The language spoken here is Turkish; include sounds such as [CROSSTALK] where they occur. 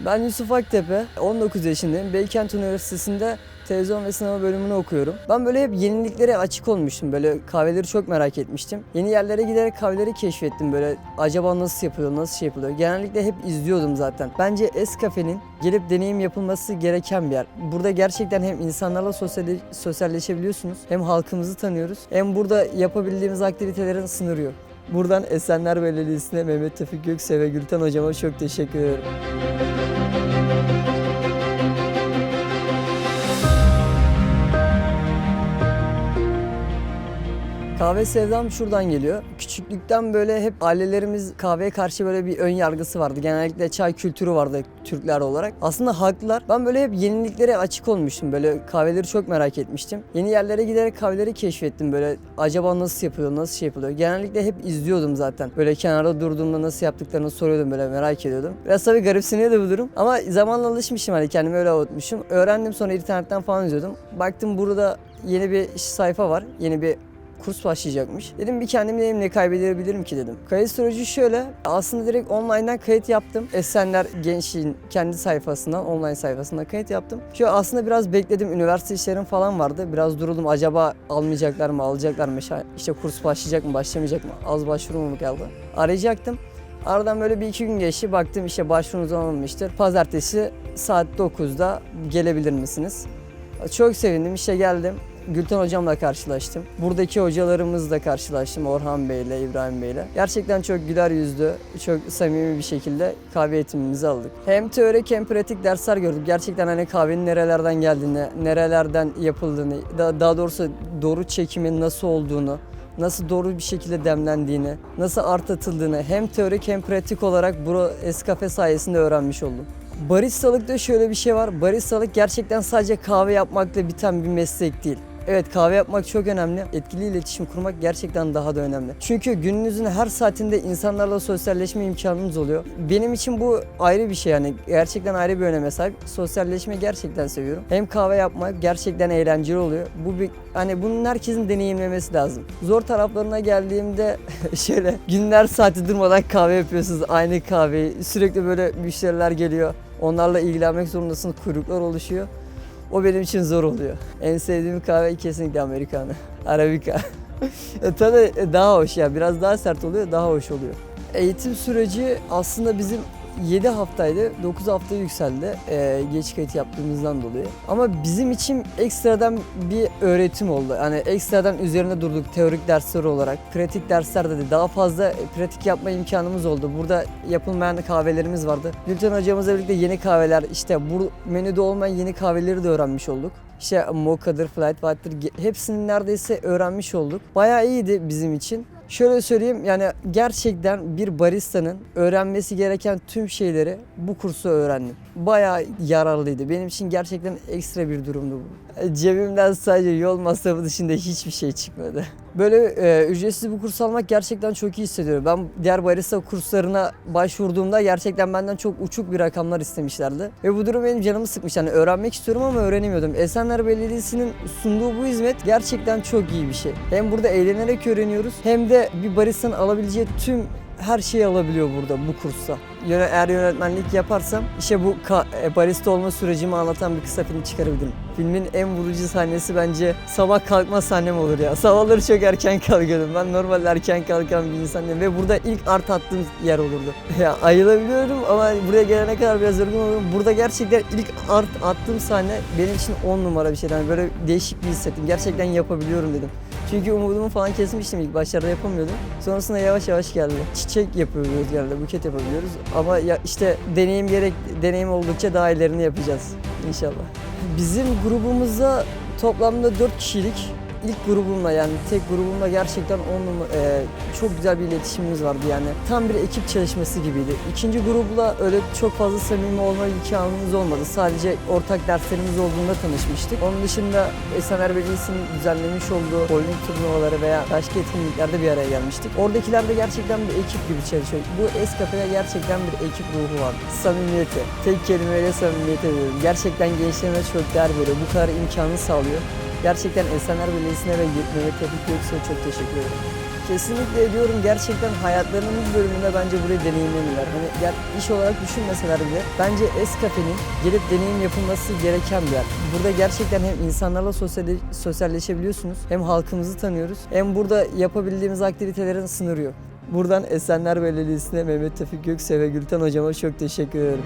Ben Yusuf Aktepe, 19 yaşındayım. Beykent Üniversitesi'nde televizyon ve sinema bölümünü okuyorum. Ben böyle hep yeniliklere açık olmuştum. Böyle kahveleri çok merak etmiştim. Yeni yerlere giderek kahveleri keşfettim. Böyle acaba nasıl yapılıyor, nasıl şey yapılıyor. Genellikle hep izliyordum zaten. Bence Escafe'nin gelip deneyim yapılması gereken bir yer. Burada gerçekten hem insanlarla sosyal, sosyalleşebiliyorsunuz, hem halkımızı tanıyoruz, hem burada yapabildiğimiz aktivitelerin sınırı yok. Buradan Esenler Belediyesi'ne Mehmet Tevfik Gökse ve Gülten Hocama çok teşekkür ederim. Kahve sevdam şuradan geliyor. Küçüklükten böyle hep ailelerimiz kahveye karşı böyle bir ön yargısı vardı. Genellikle çay kültürü vardı Türkler olarak. Aslında haklılar. Ben böyle hep yeniliklere açık olmuştum. Böyle kahveleri çok merak etmiştim. Yeni yerlere giderek kahveleri keşfettim. Böyle acaba nasıl yapılıyor, nasıl şey yapılıyor. Genellikle hep izliyordum zaten. Böyle kenarda durduğumda nasıl yaptıklarını soruyordum böyle merak ediyordum. Biraz tabii garipsiniyordu bu durum. Ama zamanla alışmışım hani kendimi öyle avutmuşum. Öğrendim sonra internetten falan izliyordum. Baktım burada yeni bir sayfa var. Yeni bir kurs başlayacakmış. Dedim bir kendim deneyim ne kaybedebilirim ki dedim. Kayıt süreci şöyle. Aslında direkt online'dan kayıt yaptım. Esenler Gençliğin kendi sayfasından, online sayfasından kayıt yaptım. Şu aslında biraz bekledim. Üniversite işlerim falan vardı. Biraz duruldum. Acaba almayacaklar mı, alacaklar mı? İşte kurs başlayacak mı, başlamayacak mı? Az başvuru mu kaldı? Arayacaktım. Aradan böyle bir iki gün geçti. Baktım işte başvurunuz alınmıştır. Pazartesi saat 9'da gelebilir misiniz? Çok sevindim. İşte geldim. Gülten hocamla karşılaştım. Buradaki hocalarımızla karşılaştım. Orhan Bey'le, İbrahim Bey'le. Gerçekten çok güler yüzlü, çok samimi bir şekilde kahve eğitimimizi aldık. Hem teorik hem pratik dersler gördük. Gerçekten hani kahvenin nerelerden geldiğini, nerelerden yapıldığını, da- daha doğrusu doğru çekimin nasıl olduğunu, nasıl doğru bir şekilde demlendiğini, nasıl art atıldığını hem teorik hem pratik olarak bu Escafe sayesinde öğrenmiş oldum. Baristalıkta şöyle bir şey var. Baristalık gerçekten sadece kahve yapmakla biten bir meslek değil. Evet kahve yapmak çok önemli. Etkili iletişim kurmak gerçekten daha da önemli. Çünkü gününüzün her saatinde insanlarla sosyalleşme imkanınız oluyor. Benim için bu ayrı bir şey yani. Gerçekten ayrı bir öneme sahip. Sosyalleşmeyi gerçekten seviyorum. Hem kahve yapmak gerçekten eğlenceli oluyor. Bu bir hani bunun herkesin deneyimlemesi lazım. Zor taraflarına geldiğimde [LAUGHS] şöyle günler saati durmadan kahve yapıyorsunuz. Aynı kahveyi. Sürekli böyle müşteriler geliyor. Onlarla ilgilenmek zorundasınız. Kuyruklar oluşuyor. O benim için zor oluyor. En sevdiğim kahve kesinlikle Amerikanı. Arabica. [LAUGHS] E, Tadı daha hoş ya. Biraz daha sert oluyor, daha hoş oluyor. Eğitim süreci aslında bizim 7 haftaydı, 9 hafta yükseldi e, geç kayıt yaptığımızdan dolayı. Ama bizim için ekstradan bir öğretim oldu. Yani ekstradan üzerine durduk teorik dersler olarak. Pratik derslerde de daha fazla pratik yapma imkanımız oldu. Burada yapılmayan kahvelerimiz vardı. Gülten hocamızla birlikte yeni kahveler, işte bu menüde olmayan yeni kahveleri de öğrenmiş olduk. İşte mocha'dır, flat white'dır hepsini neredeyse öğrenmiş olduk. Bayağı iyiydi bizim için. Şöyle söyleyeyim yani gerçekten bir baristanın öğrenmesi gereken tüm şeyleri bu kursu öğrendim. Bayağı yararlıydı. Benim için gerçekten ekstra bir durumdu bu. Cebimden sadece yol masrafı dışında hiçbir şey çıkmadı. Böyle e, ücretsiz bu kurs almak gerçekten çok iyi hissediyorum. Ben diğer barista kurslarına başvurduğumda gerçekten benden çok uçuk bir rakamlar istemişlerdi. Ve bu durum benim canımı sıkmış. Yani öğrenmek istiyorum ama öğrenemiyordum. Esenler Belediyesi'nin sunduğu bu hizmet gerçekten çok iyi bir şey. Hem burada eğlenerek öğreniyoruz hem de bir baristanın alabileceği tüm her şeyi alabiliyor burada bu kursta. Eğer yönetmenlik yaparsam işte bu e, barista olma sürecimi anlatan bir kısa film çıkarabilirim. Filmin en vurucu sahnesi bence sabah kalkma sahnem olur ya. Sabahları çok erken kalkıyordum. Ben normal erken kalkan bir insan değilim ve burada ilk art attığım yer olurdu. [LAUGHS] ya ayılabiliyorum ama buraya gelene kadar biraz yorgun oluyorum. Burada gerçekten ilk art attığım sahne benim için 10 numara bir şeydi. Yani böyle değişik bir hissettim. Gerçekten yapabiliyorum dedim. Çünkü umudumu falan kesmiştim ilk başlarda yapamıyordum. Sonrasında yavaş yavaş geldi. Çiçek yapabiliyoruz genelde, buket yapabiliyoruz. Ama ya işte deneyim gerek, deneyim oldukça daha ilerini yapacağız inşallah. Bizim grubumuzda toplamda 4 kişilik ilk grubumla yani tek grubumla gerçekten on numara, e, çok güzel bir iletişimimiz vardı yani. Tam bir ekip çalışması gibiydi. İkinci grupla öyle çok fazla samimi olma imkanımız olmadı. Sadece ortak derslerimiz olduğunda tanışmıştık. Onun dışında Esenler Belediyesi'nin düzenlemiş olduğu bowling turnuvaları veya başka etkinliklerde bir araya gelmiştik. Oradakiler de gerçekten bir ekip gibi çalışıyor. Bu Escafe'de gerçekten bir ekip ruhu vardı. Samimiyeti. Tek kelimeyle samimiyete diyorum. Gerçekten gençlerime çok değer veriyor. Bu kadar imkanı sağlıyor. Gerçekten Esenler Belediyesi'ne ve Mehmet Tevfik Göksu'ya çok teşekkür ederim. Kesinlikle ediyorum. Gerçekten hayatlarının bir bölümünde bence burayı deneyimlemiyorlar. Hani gel iş olarak düşünmeseler bile bence Escafe'nin gelip deneyim yapılması gereken bir yer. Burada gerçekten hem insanlarla sosyal, sosyalleşebiliyorsunuz hem halkımızı tanıyoruz hem burada yapabildiğimiz aktivitelerin sınırı yok. Buradan Esenler Belediyesi'ne Mehmet Tevfik Gökse ve Gülten hocama çok teşekkür ederim.